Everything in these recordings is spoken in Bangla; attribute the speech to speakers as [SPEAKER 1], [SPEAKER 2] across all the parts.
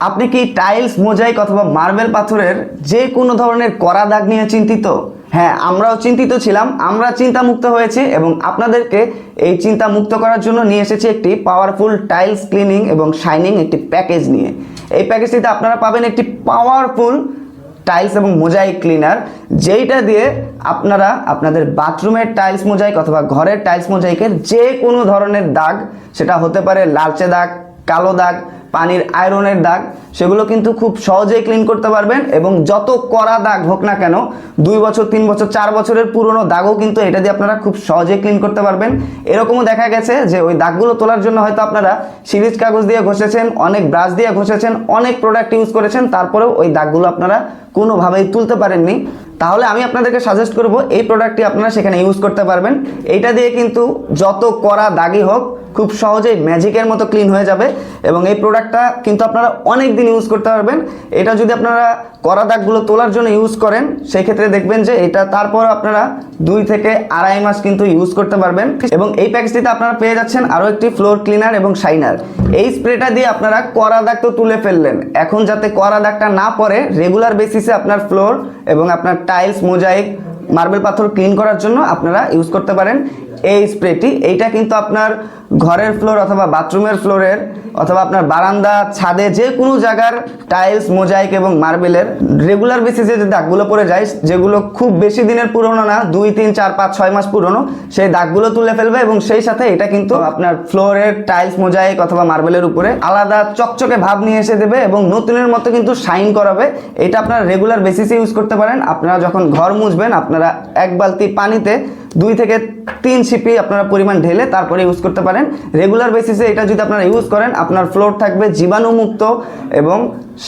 [SPEAKER 1] আপনি কি টাইলস, মোজাইক অথবা মার্বেল পাথরের যে কোনো ধরনের কড়া দাগ নিয়ে চিন্তিত? হ্যাঁ আমরাও চিন্তিত ছিলাম। আমরা চিন্তামুক্ত হয়েছি এবং আপনাদেরকে এই চিন্তা মুক্ত করার জন্য নিয়ে এসেছি একটি পাওয়ারফুল টাইলস ক্লিনিং এবং শাইনিং একটি প্যাকেজ নিয়ে। এই প্যাকেজটিতে আপনারা পাবেন একটি পাওয়ারফুল টাইলস এবং মোজাইক ক্লিনার যেইটা দিয়ে আপনারা আপনাদের বাথরুমের টাইলস মোজাইক অথবা ঘরের টাইলস মোজাইকের যে কোনো ধরনের দাগ, সেটা হতে পারে লালচে দাগ, কালো দাগ পানির আয়রনের দাগ, সেগুলো কিন্তু খুব সহজেই ক্লিন করতে পারবেন এবং যত কড়া দাগ হোক না কেন, দুই বছর, তিন বছর, চার বছরের পুরনো দাগও কিন্তু এটা দিয়ে আপনারা খুব সহজেই ক্লিন করতে পারবেন। এরকমও দেখা গেছে যে ওই দাগগুলো তোলার জন্য হয়তো আপনারা সিরিজ কাগজ দিয়ে ঘষেছেন, অনেক ব্রাশ দিয়ে ঘষেছেন, অনেক প্রোডাক্ট ইউজ করেছেন, তারপরেও ওই দাগগুলো আপনারা কোনোভাবেই তুলতে পারেননি। তাহলে আমি আপনাদেরকে সাজেস্ট করব, এই প্রোডাক্টটি আপনারা সেখানে ইউজ করতে পারবেন। এইটা দিয়ে কিন্তু যত কড়া দাগই হোক, খুব সহজেই ম্যাজিকের মতো ক্লিন হয়ে যাবে এবং এই প্রোডাক্টটা কিন্তু আপনারা অনেক দিন ইউজ করতে পারবেন। এটা যদি আপনারা কড়া দাগগুলো তোলার জন্য ইউজ করেন সেই ক্ষেত্রে দেখবেন যে এটা তারপর আপনারা দুই থেকে আড়াই মাস কিন্তু ইউজ করতে পারবেন। এবং এই প্যাকেজটিতে আপনারা পেয়ে যাচ্ছেন আরও একটি ফ্লোর ক্লিনার এবং শাইনার এই স্প্রেটা দিয়ে আপনারা কড়া দাগ তো তুলে ফেললেন। এখন যাতে কড়া দাগটা না পড়ে রেগুলার বেসিসে আপনার ফ্লোর এবং আপনার টাইলস মোজাইক মার্বেল পাথর ক্লিন করার জন্য আপনারা ইউজ করতে পারেন এই স্প্রেটি। এইটা কিন্তু আপনার ঘরের ফ্লোর অথবা বাথরুমের ফ্লোরের অথবা আপনার বারান্দা, ছাদে যে কোনো জায়গার টাইলস, মোজাইক এবং মার্বেলের রেগুলার বেসিসে যে দাগগুলো পড়ে যায়, যেগুলো খুব বেশি দিনের পুরনো না, দুই, তিন, চার, পাঁচ, ছয় মাস পুরনো, সেই দাগগুলো তুলে ফেলবে এবং সেই সাথে এটা কিন্তু আপনার ফ্লোরের টাইলস, মোজাইক অথবা মার্বেলের উপরে আলাদা চকচকে ভাব নিয়ে এসে দেবে এবং নতুনের মতো কিন্তু শাইন করাবে। এটা আপনারা রেগুলার বেসিসে ইউজ করতে পারেন। আপনারা যখন ঘর মুছবেন, আপনারা এক বালতি পানিতে দুই থেকে তিন সিপি আপনারা পরিমাণ ঢেলে তারপরে ইউজ করতে পারেন। রেগুলার বেসিসে এটা যদি আপনারা ইউজ করেন, আপনার ফ্লোর থাকবে জীবাণুমুক্ত এবং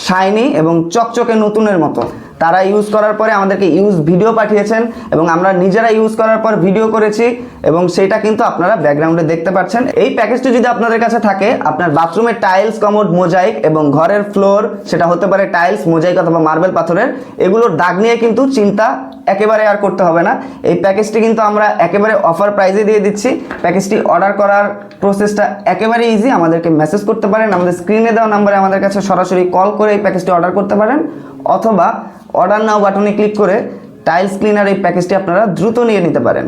[SPEAKER 1] শাইনি এবং চকচকে নতুনের মতো। তারা ইউজ করার পরে আমাদেরকে ইউজ ভিডিও পাঠিয়েছেন এবং আমরা নিজেরা ইউজ করার পর ভিডিও করেছি এবং সেটা কিন্তু আপনারা ব্যাকগ্রাউন্ডে দেখতে পাচ্ছেন। এই প্যাকেজটি যদি আপনাদের কাছে থাকে, আপনার বাথরুমের টাইলস কমোড মোজাইক এবং ঘরের ফ্লোর সেটা হতে পারে টাইলস মোজাইক অথবা মার্বেল পাথরের, এগুলোর দাগ নিয়ে কিন্তু চিন্তা একেবারে আর করতে হবে না। এই প্যাকেজটি কিন্তু আমরা একেবারে অফার প্রাইজে দিয়ে দিচ্ছি। প্যাকেজটি অর্ডার করার প্রসেসটা একেবারে ইজি আমাদেরকে মেসেজ করতে পারেন। আমাদের স্ক্রিনে দেওয়া নাম্বারে আমাদের কাছে সরাসরি কল করে এই প্যাকেজটি অর্ডার করতে পারেন। অথবা অর্ডার নাও বাটনে ক্লিক করে টাইলস ক্লিনার এই প্যাকেজটি আপনারা দ্রুত নিয়ে নিতে পারেন।